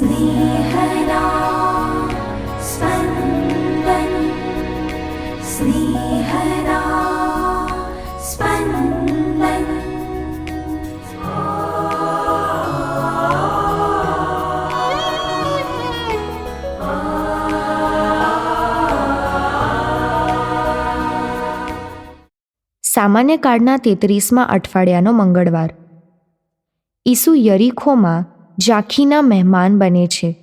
स्नेहदा स्पन्दन् स्नेहदा स्पन्दन् સામાન્ય કાળના તેત્રીસમાં અઠવાડિયાનો મંગળવાર ઈસુ યરીખોમાં જાખીના મહેમાન બને છે.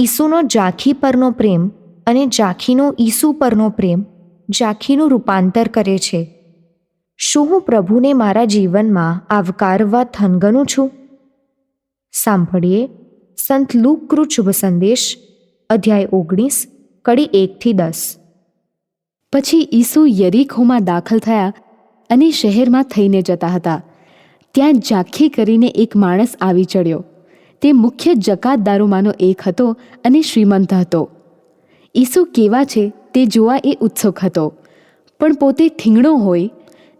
ઈસુનો ઝાંખી પરનો પ્રેમ અને ઝાંખીનો ઈસુ પરનો પ્રેમ ઝાંખીનું રૂપાંતર કરે છે. શું હું પ્રભુને મારા જીવનમાં આવકારવા થનગનું છું? સાંભળીએ સંત લુકૃત શુભ સંદેશ, અધ્યાય ઓગણીસ, કડી એકથી દસ. પછી ઈસુ યરીખોમાં દાખલ થયા અને શહેરમાં થઈને જતા હતા. ત્યાં ઝાંખી કરીને એક માણસ આવી ચડ્યો. તે મુખ્ય જકાતદારોમાંનો એક હતો અને શ્રીમંત હતો. ઈસુ કેવા છે તે જોવા એ ઉત્સુક હતો. પણ પોતે ઠીંગણો હોય,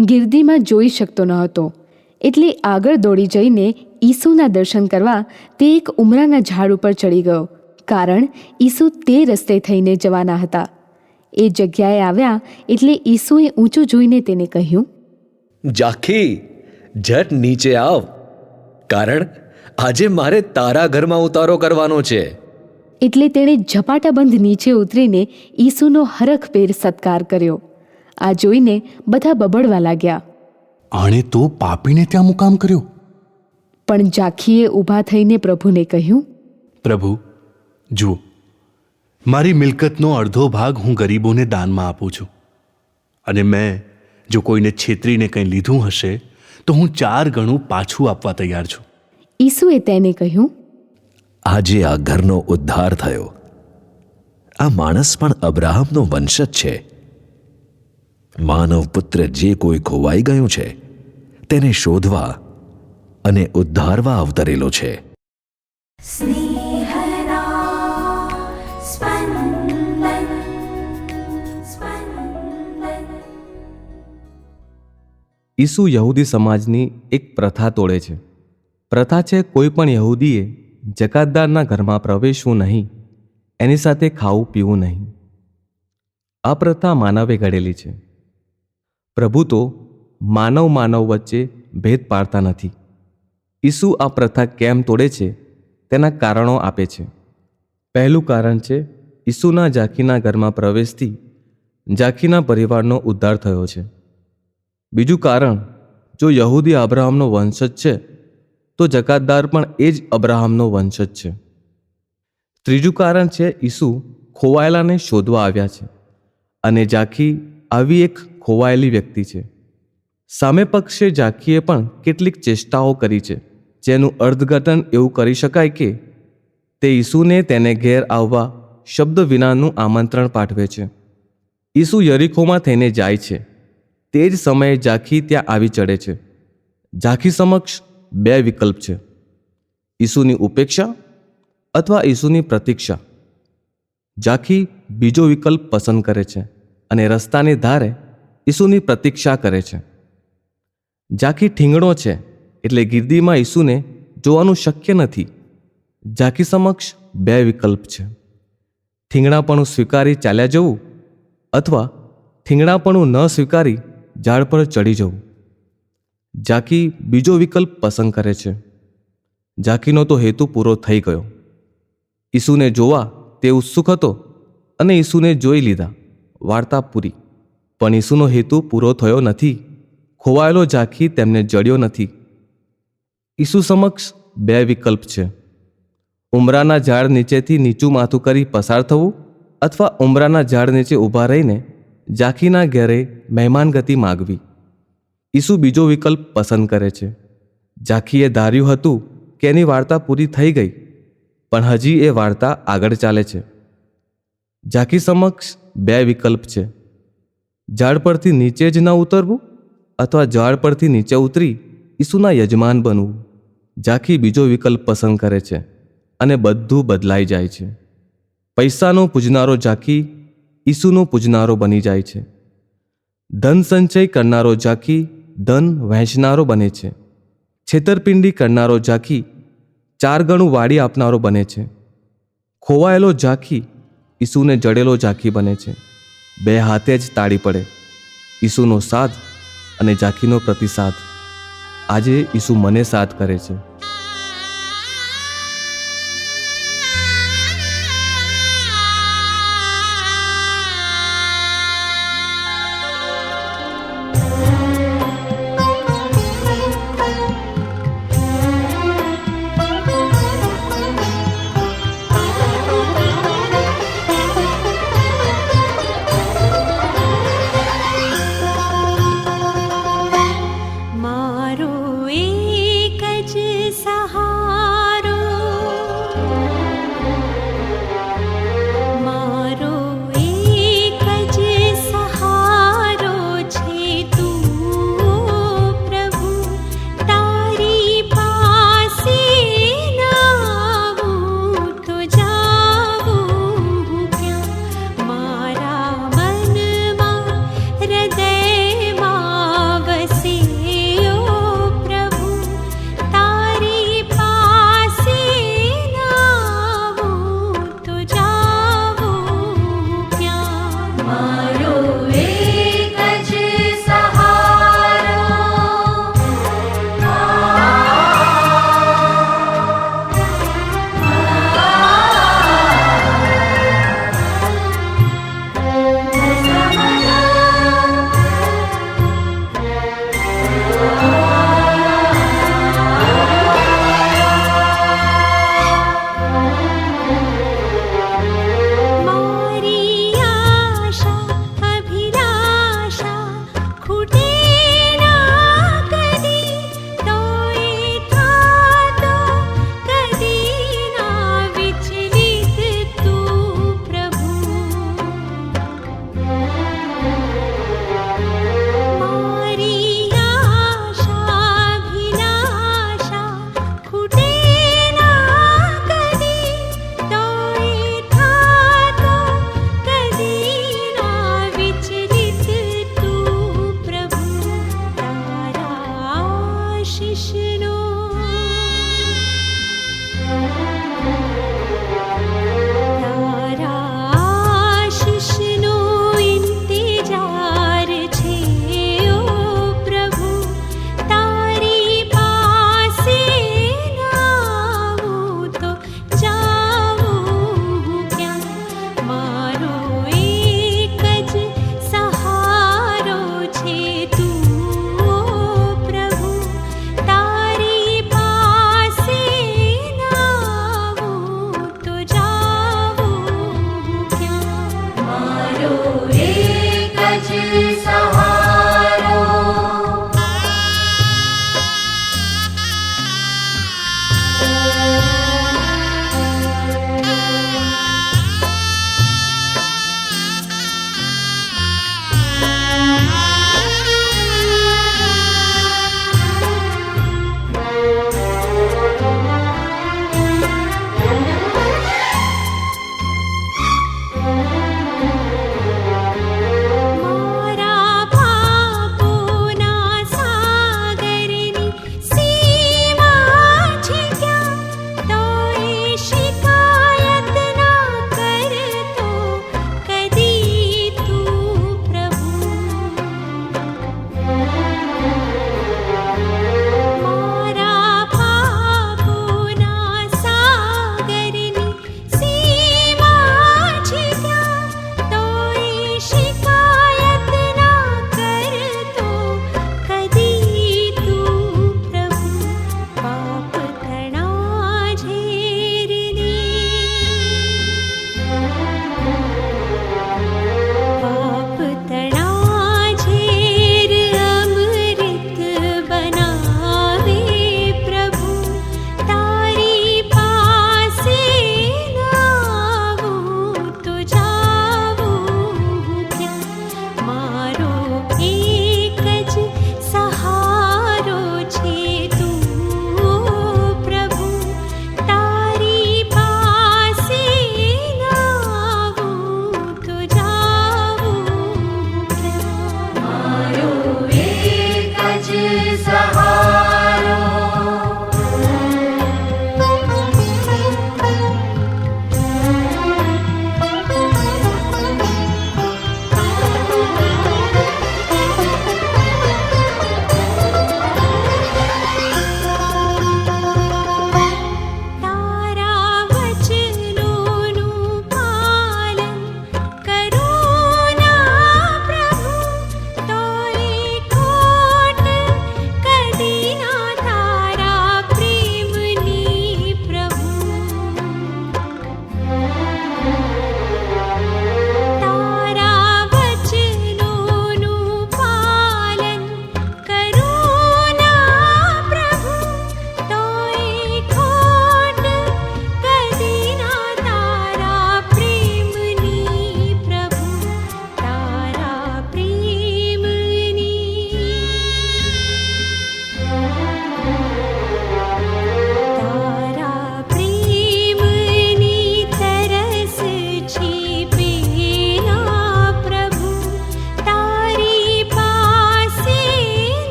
ગિરદીમાં જોઈ શકતો ન હતો. એટલે આગળ દોડી જઈને ઈસુના દર્શન કરવા તે એક ઉમરાના ઝાડ ઉપર ચડી ગયો. કારણ ઈસુ તે રસ્તે થઈને જવાના હતા. એ જગ્યાએ આવ્યા એટલે ઈસુએ ઊંચું જોઈને તેને કહ્યું, જાખી, ઝટ નીચે આવ. કારણ આજે મારે તારા ઘરમાં ઉતારો કરવાનો છે. એટલે તેણે ઝપાટાબંધ નીચે ઉતરીને ઈસુનો હરખભેર સત્કાર કર્યો. આ જોઈને બધા બબડવા લાગ્યા. આણે તો પાપીને ત્યાં મુકામ કર્યો. પણ જાખીએ ઊભા થઈને પ્રભુને કહ્યું પ્રભુ જુઓ મારી મિલકતનો અડધો ભાગ હું ગરીબોને દાનમાં આપું છું. અને મેં જો કોઈને છેતરીને કંઈ લીધું હશે તો હું ચાર ગણું પાછું આપવા તૈયાર છું. ઈસુએ તેને કહ્યું આજે આ ઘરનો ઉદ્ધાર થયો. આ માણસ પણ અબ્રાહમનો વંશજ છે. માનવ પુત્ર જે કોઈ ખોવાઈ ગયું છે તેને શોધવા અને ઉદ્ધારવા અવતરેલો છે. ઈસુ યહૂદી સમાજની એક પ્રથા તોડે છે. પ્રથા છે, કોઈ પણ યહૂદીએ જકાતદારના ઘરમાં પ્રવેશવું નહીં, એની સાથે ખાવું પીવું નહીં. આ પ્રથા માનવે ઘડેલી છે. પ્રભુ તો માનવ માનવ વચ્ચે ભેદ પાડતા નથી. ઈસુ આ પ્રથા કેમ તોડે છે, તેના કારણો આપે છે. પહેલું કારણ છે, ઈસુના ઝાંખીના ઘરમાં પ્રવેશથી ઝાંખીના પરિવારનો ઉદ્ધાર થયો છે. બીજું કારણ, જો યહૂદી આબ્રાહમનો વંશજ છે તો જકાતદાર પણ એ જ અબ્રાહમનો વંશજ છે. ત્રીજું કારણ છે ઈસુ ખોવાયેલાને શોધવા આવ્યા છે અને ઝાંખી આવી એક ખોવાયેલી વ્યક્તિ છે. સામે પક્ષે ઝાંખીએ પણ કેટલીક ચેષ્ટાઓ કરી છે, જેનું અર્થઘટન એવું કરી શકાય કે તે ઈસુને તેને ઘેર આવવા શબ્દ વિનાનું આમંત્રણ પાઠવે છે. ઈસુ યરીખોમાં થઈને જાય છે. તે જ સમયે ઝાંખી ત્યાં આવી ચડે છે. ઝાંખી સમક્ષ બે વિકલ્પ છે. ઈસુની ઉપેક્ષા અથવા ઈસુની પ્રતીક્ષા. ઝાંખી બીજો વિકલ્પ પસંદ કરે છે અને રસ્તાની ધારે ઈસુની પ્રતીક્ષા કરે છે. ઝાંખી ઠીંગણો છે એટલે ગીર્દીમાં ઈસુને જોવાનું શક્ય નથી. ઝાંખી સમક્ષ બે વિકલ્પ છે. ઠીંગણાપણું સ્વીકારી ચાલ્યા જવું અથવા ઠીંગણાપણું ન સ્વીકારી ઝાડ પર ચડી જવું. ઝાંખી બીજો વિકલ્પ પસંદ કરે છે. ઝાંખીનો તો હેતુ પૂરો થઈ ગયો. ઈસુને જોવા તે ઉત્સુક હતો અને ઈસુને જોઈ લીધા, વાર્તા પૂરી. પણ ઈસુનો હેતુ પૂરો થયો નથી. ખોવાયેલો ઝાંખી તેમને જડ્યો નથી. ઈસુ સમક્ષ બે વિકલ્પ છે. ઉમરાના ઝાડ નીચેથી નીચું માથું કરી પસાર થવું અથવા ઉમરાના ઝાડ નીચે ઊભા રહીને ઝાંખીના ઘેરે મહેમાન ગતિ માગવી. ઈસુ બીજો વિકલ્પ પસંદ કરે છે. ઝાંખીએ ધાર્યું હતું કે એની વાર્તા પૂરી થઈ ગઈ, પણ હજી એ વાર્તા આગળ ચાલે છે. ઝાંખી સમક્ષ બે વિકલ્પ છે. ઝાડ પરથી નીચે જ ન ઉતરવું અથવા ઝાડ પરથી નીચે ઉતરી ઈસુના યજમાન બનવું. ઝાંખી બીજો વિકલ્પ પસંદ કરે છે અને બધું બદલાઈ જાય છે. પૈસાનો પૂજનારો ઝાંખી ઈસુનો પૂજનારો બની જાય છે. ધન સંચય કરનારો ઝાંખી ધન વહેંચનારો બને છે. છેતરપિંડી કરનારો ઝાંખી ચાર ગણું વાડી આપનારો બને છે. ખોવાયેલો ઝાંખી ઈસુને જડેલો ઝાંખી બને છે. બે હાથે જ તાળી પડે. ઈસુનો સાથ અને ઝાંખીનો પ્રતિસાદ. આજે ઈસુ મને સાથ કરે છે.